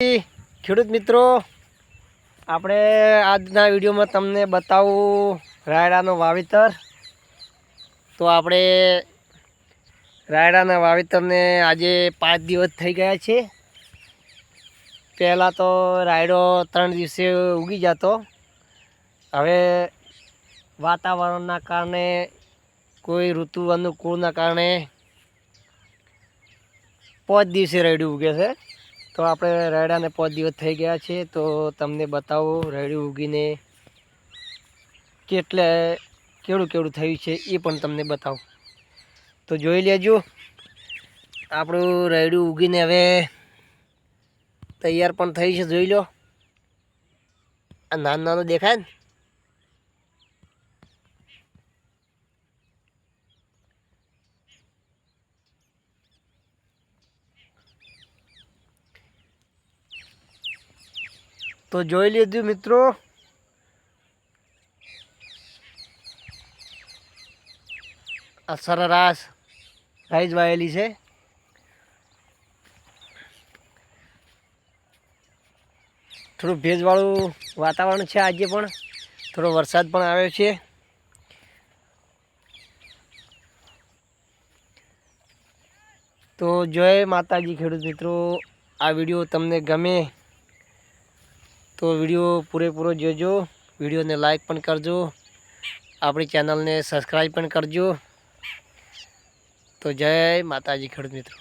ખેડૂત મિત્રો, આપણે આજના વિડીયોમાં તમને બતાવું રાયડાનું વાવેતર. તો આપણે રાયડાના વાવેતરને આજે પાંચ દિવસ થઈ ગયા છે. પહેલાં તો રાયડો ત્રણ દિવસે ઉગી જતો. હવે વાતાવરણના કારણે, કોઈ ઋતુ અનુકૂળના કારણે પાંચ દિવસે રાયડું ઉગે છે. તો આપણે રાયડાને પાંચ દિવસ થઈ ગયા છે, તો તમને બતાવો રાયડું ઉગીને કેટલે, કેવડું કેવડું થયું છે એ પણ તમને બતાવો. તો જોઈ લેજો, આપણું રાયડું ઉગીને હવે તૈયાર પણ થઈ છે, જોઈ લો. આ નાનું નાનું દેખાય ને? તો જોઈ લીધું મિત્રો. આ સરેરાશ સાઈઝ વાયેલી છે. થોડું ભેજવાળું વાતાવરણ છે આજે પણ. થોડો વરસાદ પણ આવ્યો છે. તો જય માતાજી ખેડૂત મિત્રો. આ વીડિયો તમને ગમે તો વીડિયો પૂરેપૂરો જોજો. વિડીયોને લાઈક પણ કરજો. આપણી ચેનલને સબસ્ક્રાઈબ પણ કરજો. તો જય માતાજી ખેડૂત મિત્રો.